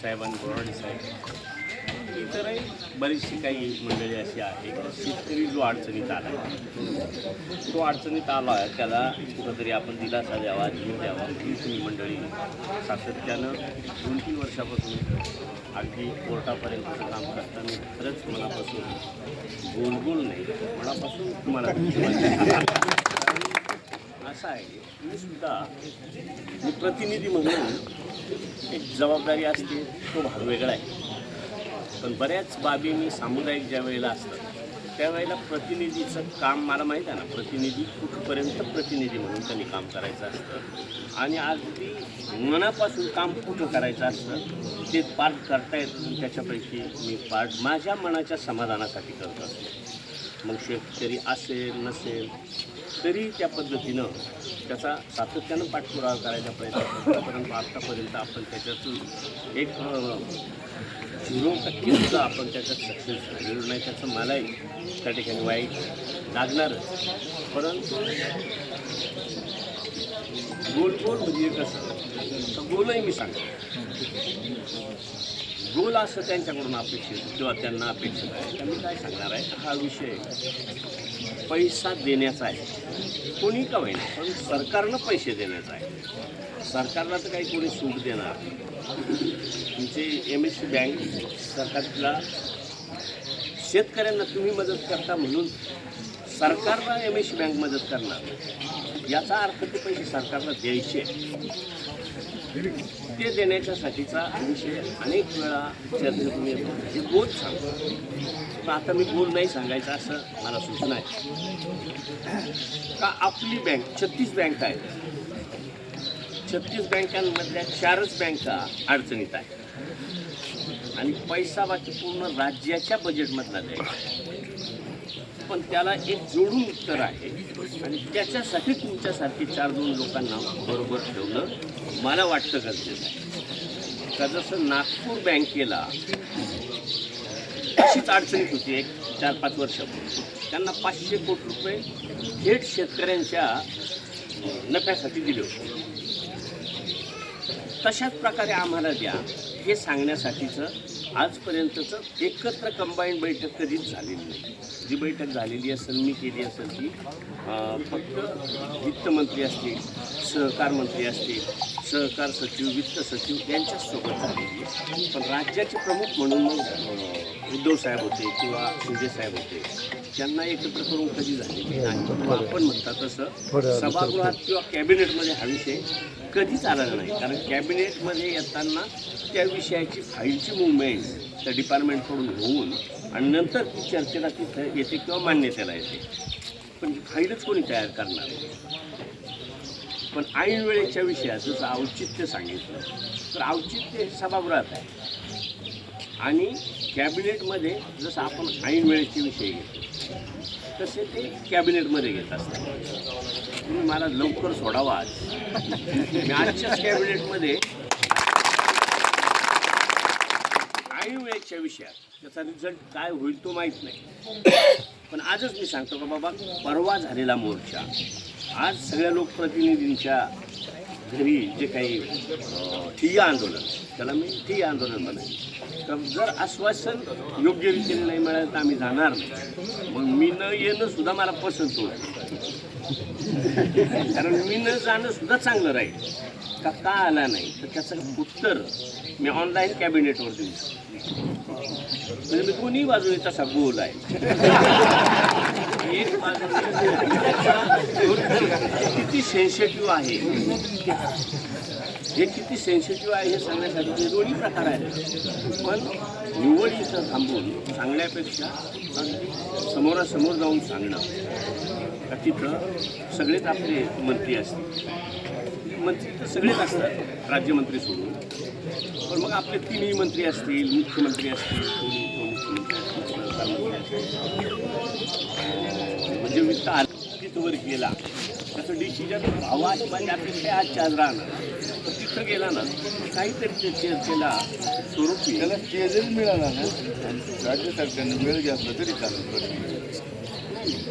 साहेब बोराडे साहेब. इतरही बरीचशी काही मंडळी अशी आहे शेतकरी जो अडचणीत आला तो अडचणीत आला आहे त्याला कुठंतरी आपण दिलासा द्यावा जीव द्यावा ही तुम्ही मंडळी सातत्यानं दोन तीन वर्षापासून अगदी कोर्टापर्यंतचं काम करताना खरंच मनापासून गोल गोल नाही मनापासून तुम्हाला असं आहे मी सुद्धा मी प्रतिनिधी म्हणून एक जबाबदारी असते तो भाग वेगळा आहे. पण बऱ्याच बाबी मी सामुदायिक ज्या वेळेला असतात त्यावेळेला प्रतिनिधीचं काम मला माहीत आहे ना प्रतिनिधी कुठपर्यंत प्रतिनिधी म्हणून त्यांनी काम करायचं असतं. आणि अगदी मनापासून काम कुठं करायचं असतं ते पार्ट करता येतं त्याच्यापैकी मी पार्ट माझ्या मनाच्या समाधानासाठी करत असतो. मग शेतकरी असेल नसेल तरी त्या पद्धतीनं त्याचा सातत्यानं पाठपुरावा करायचा प्रयत्न करतो. परंतु आत्तापर्यंत आपण त्याच्यातून एक झिरो टक्के सुद्धा आपण त्याच्यात सक्सेस झालेलो नाही. त्याचं मलाही त्या ठिकाणी वाईट लागणारच. परंतु गोल गोल म्हणजे कसं? गोलही मी सांगतो. गोल असं त्यांच्याकडून अपेक्षित किंवा त्यांना अपेक्षित आहे. त्यांनी काय सांगणार आहे हा विषय पैसा देण्याचा आहे. कोणी का होईना पण सरकारनं पैसे देण्याचा आहे. सरकारला तर काही कोणी सूट देणार तुमची तुमचे एम एस सी बँक सरकारला शेतकऱ्यांना तुम्ही मदत करता म्हणून सरकारला एम एस सी बँक मदत करणार याचा अर्थ ते पैसे सरकारला द्यायचे. ते देण्याच्यासाठीचा विषय अनेक वेळा चर्चेतून येतो. म्हणजे हे गोल सांगतो. पण आता मी गोल नाही सांगायचं असं मला सूचना आहे. का आपली बँक छत्तीस बँक आहे छत्तीस बँकांमधल्या चारच बँका अडचणीत आहेत. आणि पैसा बाकी पूर्ण राज्याच्या बजेटमधला द्यायचा पण त्याला एक जोडून उत्तर आहे. आणि त्याच्यासाठी तुमच्यासारखे चार दोन लोकांना बरोबर ठेवणं मला वाटतं गरजेचं आहे. का जसं नागपूर बँकेला अशीच अडचणीत होती एक चार पाच वर्षापूर्वी. त्यांना पाचशे कोटी रुपये थेट शेतकऱ्यांच्या नफ्यासाठी दिले होते. तशाच प्रकारे आम्हाला द्या. हे सांगण्यासाठीचं आजपर्यंतचं एकत्र कंबाईंड बैठक कधीच झालेली नाही. जी बैठक झालेली असेल मी केली असेल ती फक्त वित्तमंत्री असतील सहकार मंत्री असतील सहकार सचिव वित्त सचिव यांच्याचसोबत झालेली पण राज्याचे प्रमुख म्हणून मग उद्धव साहेब होते किंवा शिंदे साहेब होते त्यांना एकत्र करून कधी झालेली नाही. आपण म्हणता तसं सभागृहात किंवा कॅबिनेटमध्ये हा विषय कधीच आलेला नाही. कारण कॅबिनेटमध्ये येताना त्या विषयाची फाईलची मुवमेंट त्या डिपार्टमेंटकडून होऊन आणि नंतर ती चर्चेला तिथं येते किंवा मान्यतेला येते. पण फाईलच कोणी तयार करणार. पण ऐन वेळेच्या विषयात जसं औचित्य सांगितलं तर औचित्य हे सभागृहात आहे. आणि कॅबिनेटमध्ये जसं आपण ऐन वेळेचे विषय घेतो तसे ते कॅबिनेटमध्ये घेत असतात. तुम्ही मला लवकर सोडावा आज. मी आजच्याच कॅबिनेटमध्ये ऐन वेळेच्या विषयात त्याचा रिझल्ट काय होईल तो माहीत नाही. पण आजच मी सांगतो का बाबा परवा झालेला मोर्चा आज सगळ्या लोकप्रतिनिधींच्या घरी जे काही ठिय्या आंदोलन त्याला मी ठिय्या आंदोलन म्हणेन तर जर आश्वासन योग्य रीतीने नाही मिळालं तर आम्ही जाणार नाही. मग मी न येणं सुद्धा मला पसंत होत कारण मी न जाणं सुद्धा चांगलं राहील. का का आला नाही? तर त्याचं उत्तर मी ऑनलाईन कॅबिनेटवर देऊ शकतो म्हणजे मी दोन्ही बाजूने तसा गोल आहे. एक बाजू किती सेन्सिटिव्ह आहे हे किती सेन्सिटिव्ह आहे हे सांगण्यासाठी ते दोन्ही प्रकार आहेत पण निवड इथं थांबून सांगण्यापेक्षा समोरासमोर जाऊन सांगणं का तिथं सगळेच आपले मंत्री असतील मंत्री तर सगळेच असतात राज्यमंत्री सोडून पण मग आपले तिन्ही मंत्री असतील मुख्यमंत्री असतील उपमुख्यमंत्री असतील असतील म्हणजे वित्त तिथवर गेला. त्याचं डिसिजन व्हावा अशी माझी अपेक्षा आज राहणार तर तिथं गेला ना काहीतरी ते चर्चेला स्वरूप येईल त्याला स्टेजच मिळाला ना. राज्य सरकारने वेळ घेतला तरी प्रक्रिया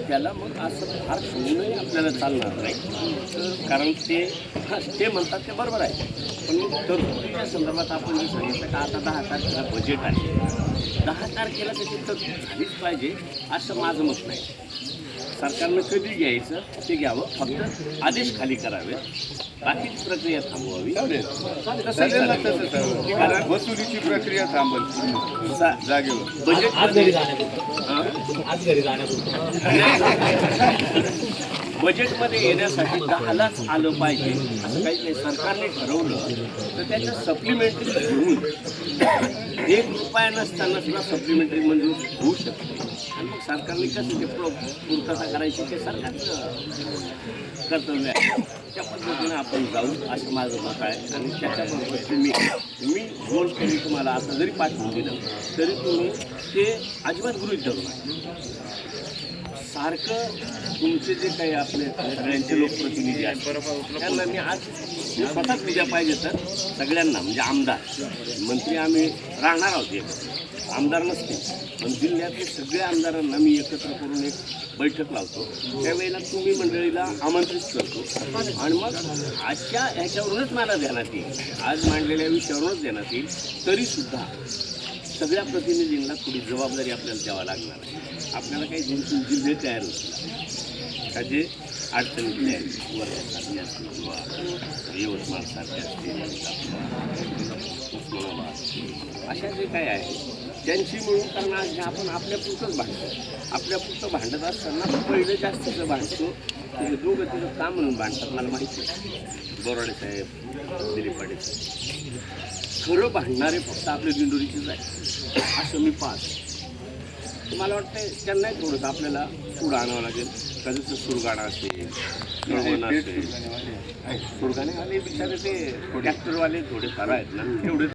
त्याला मग असं फार सोडूनही आपल्याला चालणार नाही. कारण ते हा ते म्हणतात ते बरोबर आहे. पण तरतुदीच्या संदर्भात आपण जे सांगितलं का आता दहा तारखेला बजेट आहे. दहा तारखेला त्याची तरतूद झालीच पाहिजे असं माझं मत नाही. सरकारनं कधी घ्यायचं ते घ्यावं. फक्त आदेश खाली करावे. बाकीची प्रक्रिया थांबवावी. कारण वसुलीची प्रक्रिया थांबल. जागेवर. बजेट आज घरी जाण्यापुरतं हां? आज घरी जाण्यापुरतं बजेटमध्ये येण्यासाठी दहालाच आलं पाहिजे. असं काही नाही सरकारने ठरवलं. तर त्याच्या सप्लिमेंटरी घेऊन एक रुपया नसताना सुद्धा सप्लिमेंटरी मंजूर होऊ शकते. आणि मग सरकारने कसं ते प्र- पूर्तता करायची ते सरकारचं कर्तव्य आहे. त्या पद्धतीनं आपण जाऊ असं माझं मत आहे. आणि त्याच्याबरोबर तुम्ही मी गोल कमी तुम्हाला आता जरी पाठवून दिलं तरी तुम्ही ते अजिबात गृहित धरू सारखं तुमचे जे काही आपले सगळ्यांचे लोकप्रतिनिधी आहेत त्यांना मी आज स्वतःच उद्या पाहिजे तर सगळ्यांना म्हणजे आमदार. मंत्री आम्ही राहणार आहोत आमदार नसते. पण जिल्ह्यातले सगळ्या आमदारांना मी एकत्र करून एक बैठक लावतो. त्यावेळेला तुम्ही मंडळीला आमंत्रित करतो. आणि मग आजच्या ह्याच्यावरूनच मला देण्यात येईल. आज मांडलेल्या विषयावरूनच देण्यात येईल. तरीसुद्धा सगळ्या प्रतिनिधींना थोडी जबाबदारी आपल्याला द्यावा लागणार आहे. आपल्याला काही दोन तीन जिल्हे तयार होतील. का जे अडचणीतले आहेत वर्ध्यासारखे असतील किंवा यवतमाळसारखे असतील उस्मानाबाद अशा जे काही आहे त्यांची मिळून आज हे आपण आपल्यापुरतंच भांडतो. आपल्यापुरतं भांडत असताना पहिलं जास्तीचं भांडतो ते दोघं तिथं का म्हणून भांडतात मला माहिती आहे बोराडे साहेब दिलीप पाटील साहेब. खरं भांडणारे फक्त आपले दिंडोरीचेच आहे असं मी पाहतो. मला वाटतं त्यांनाही थोडंसं आपल्याला पुढं आणावं लागेल. कधीच सुरगाणा असेल सुरगाणे आले बिचारे ते ट्रॅक्टरवाले थोडे फार आहेत ना. तेवढे